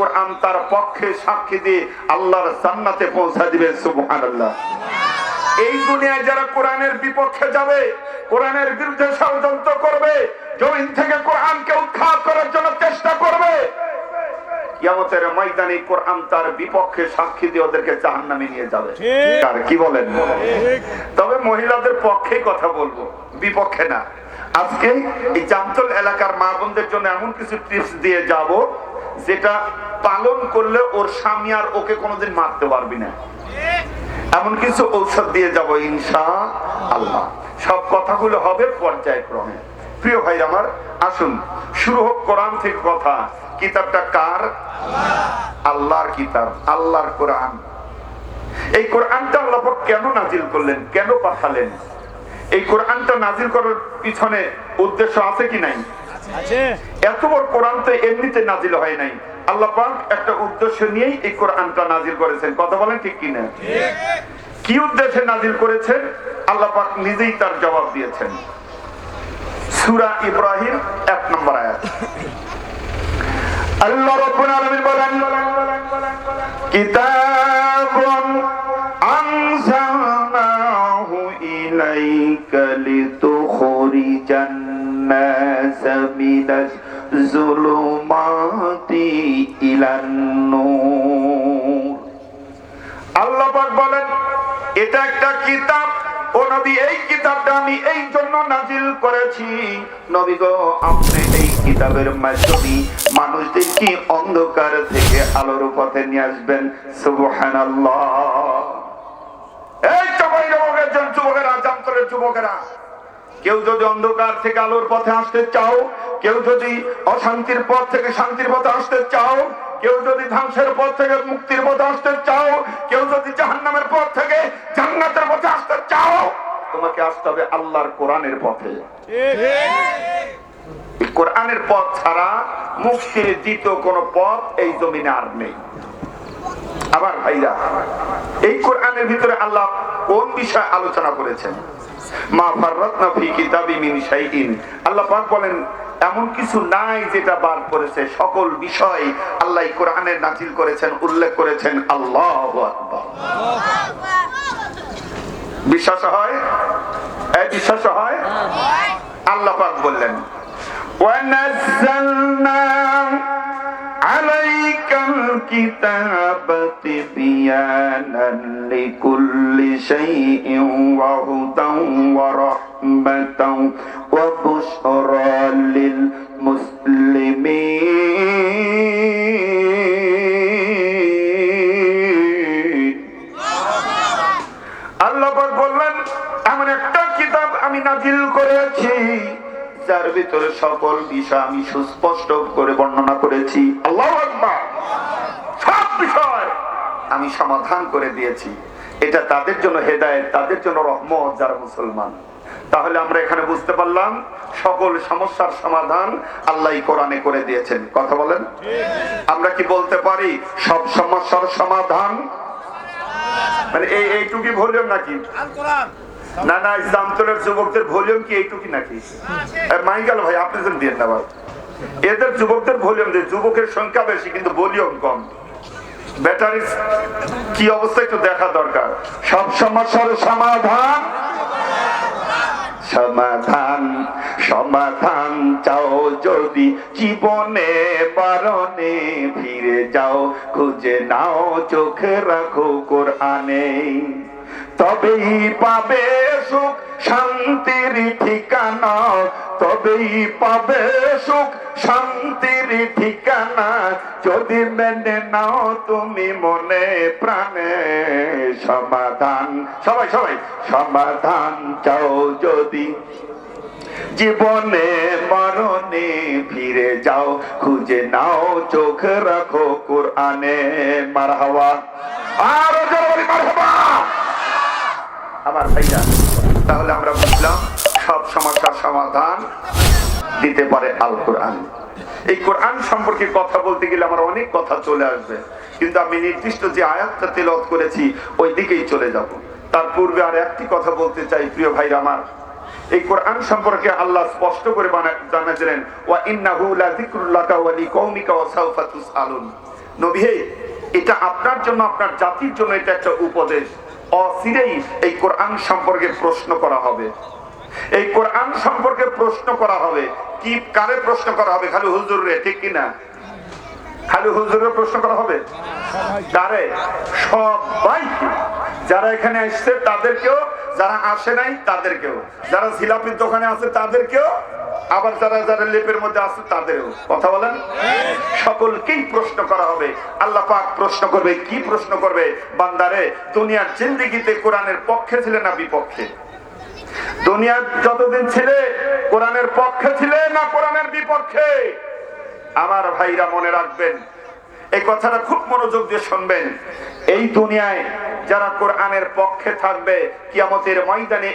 কোরআন তার পক্ষে সাক্ষী দিয়ে আল্লাহর জান্নাতে পৌঁছা দিবে সুবহানাল্লাহ। এই দুনিয়ায় যারা কোরআনের বিপক্ষে যাবে কোরআনের বিরুদ্ধে ষড়যন্ত্র করবে জমিন থেকে কোরআনকে উৎখাত করার জন্য চেষ্টা করবে কিয়ামতের ময়দানে কোরআন তার বিপক্ষে সাক্ষী দিয়ে ওদেরকে জাহান্নামে নিয়ে যাবে। ঠিক। আর কি বলেন? তবে মহিলাদের পক্ষে কথা বলব বিপক্ষে না। আজকে এই জামতল এলাকার মা বোনদের জন্য এমন কিছু টিপস দিয়ে যাব যেটা পালন করলে ওর স্বামী আর ওকে কোনোদিন মারতে পারবি না। এমন কিছু ঔষধ দিয়ে যাব ইনশা আল্লাহ সব কথাগুলো হবে পর্যায়ক্রমে। প্রিয় ভাই আমার, আসুন, শুরু হোক কোরআন থেকে কথা। কিতাবটা কার? আল্লাহর কিতাব, আল্লাহর কোরআন। এই কোরআনটা আল্লাহ কেন নাজিল করলেন, কেন পাঠালেন? এই কোরআনটা নাজিল করার পিছনে উদ্দেশ্য আছে কি নাই? এত বড় কোরআন তো এমনিতে নাজিল হয় নাই। আল্লাহ পাক একটা উদ্দেশ্য নিয়েই এই কোরআনটা নাজিল করেছেন। কথা বলেন ঠিক কিনা? কি উদ্দেশ্যে নাজিল করেছেন? আল্লাহ পাক নিজেই তার জবাব দিয়েছেন। সূরা ইব্রাহিম এক নম্বর আয়াত। আল্লাহ রাব্বুল আলামিন বলেন কিতাবুন আনজালনাহু ইলাইকা লিতুখরিজান নাস। মিনাজ যুলুমাতি ইলান নূর। আল্লাহ পাক বলেন, এটা একটা কিতাব। ও নবী, এই কিতাবটা আমি এই জন্য নাজিল করেছি। নবী গো, আপনি এই কিতাবের মাধ্যমে মানুষদেরকে অন্ধকার থেকে আলোর পথে নিয়ে আসবেন? সুবহানাল্লাহ। এই সবাই যুবকের যুবকেরা জামতলের যুবকেরা। কেউ যদি অন্ধকার থেকে আলোর পথে আসতে চাও, কেউ যদি অশান্তির পথ থেকে শান্তির পথে আসতে চাও, কেউ যদি ধ্বংসের পথ থেকে মুক্তির পথে আসতে চাও, কেউ যদি জাহান্নামের পথ থেকে জান্নাতের পথে আসতে চাও, তোমাকে আসতে হবে আল্লাহর কোরআনের পথে। কোরআনের পথ ছাড়া মুক্তির দ্বিতীয় কোন পথ এই জমিনে আর নেই। আবার ভাইরা, এই কোরআনের ভিতরে আল্লাহ কোন বিষয় আলোচনা করেছেন? আল্লাহ পাক বলেন, এমন কিছু নাই যেটা সকল বিষয়। আল্লাহ কোরআনে নাজিল করেছেন, উল্লেখ করেছেন, আল্লাহ বিশ্বাস হয়? বিশ্বাস হয়? আল্লাহ পাক বললেন ওয়ানাজ্জালনা الكتاب بيانا لكل شيء وهدى ورحمة وبشرى للمسلمين আল্লাহ পাক বললেন এমন একটা কিতাব আমি নাজিল করেছি যার ভিতরে সকল বিষয় আমি সুস্পষ্ট করে বর্ণনা করেছি আল্লাহ আকবার সব বিষয় আমি সমাধান করে দিয়েছি। এটা তাদের জন্য হেদায়েত, তাদের জন্য রহমত যারা মুসলমান। তাহলে আমরা এখানে বুঝতে পারলাম, সকল সমস্যার সমাধান আল্লাহ কোরআনে করে দিয়েছেন। কথা বলেন? আমরা কি বলতে পারি, সব সমস্যার সমাধান? মানে এই এইটুকি ভলিউম নাকি? না না ইসলামতলের যুবকদের ভলিউম কি এইটুকি নাকি? মাই গেল ভাই, আপনি দিয়ে না। এদের যুবকদের ভলিউম যুবকের সংখ্যা বেশি, কিন্তু ভলিউম কম। ব্যাটারি কি অবস্থা একটু দেখা দরকার। সব সমস্যার সমাধান। সমাধান সমাধান চাও যদি জীবনে বারণে ফিরে যাও, খুঁজে নাও, চোখে রাখো কোরআনে। তবেই পাবে সুখ, শান্তির ঠিকানা। তবেই পাবে সুখ, শান্তির ঠিকানা। যদি মেনে নাও তুমি মনে প্রাণে সমাধান। সবাই সবাই, সমাধান চাও যদি। জীবনে মরণে ফিরে যাও, খুঁজে নাও, চোখ রাখো কোরআনে মার হাওয়া আর মার হাওয়া আমার ভাইয়া তাহলে আমরা বুঝলাম সব সমস্যার সমাধান দিতে পারে আল কোরআন। এই কোরআন সম্পর্কে কথা বলতে গেলে আমার অনেক কথা চলে আসবে, কিন্তু আমি নির্দিষ্ট যে আয়াতটা তেলত করেছি, ওই দিকেই চলে যাব। তার পূর্বে আর একটি কথা বলতে চাই, প্রিয় ভাইরা আমার। এই কোরআন সম্পর্কে আল্লাহ স্পষ্ট করে জানাছিলেন ওয়া ইন্নাহু লাযিকরুল লাকা ওয়া লিকাউমিকা ওয়া তুসআলুন। নবী এটা আপনার জন্য, আপনার জাতির জন্য এটা একটা উপদেশ। অচিরেই এই কোরআন সম্পর্কে প্রশ্ন করা হবে। এই কোরআন সম্পর্কে প্রশ্ন করা হবে। কি, কারে প্রশ্ন করা হবে? খালি হুজুর রে ঠিক কিনা খালি হুজুরের প্রশ্ন করা হবে? কারে সবাইকে। যারা এখানে আসছে তাদেরকেও। যারা আসে নাই, তাদেরকেও। যারা জিলাপির দোকানে আছে, তাদেরকেও। আবার যারা যারা লেপের মধ্যে আছে তাদেরও। কথা বলেন? সকলকেই প্রশ্ন করা হবে? আল্লাহ পাক প্রশ্ন করবে, কি প্রশ্ন করবে? বান্দারে, দুনিয়ার জিন্দিগিতে কোরআনের পক্ষে ছিলে না বিপক্ষে? দুনিয়ার যতদিন ছিলে, কোরআনের পক্ষে ছিলে না কোরআনের বিপক্ষে? আমার ভাইরা মনে রাখবেন, এই কথাটা খুব মনোযোগ দিয়ে শুনবেন। এই দুনিয়ায় যারা কোরআনের পক্ষে থাকবে, কিয়ামতের ময়দানে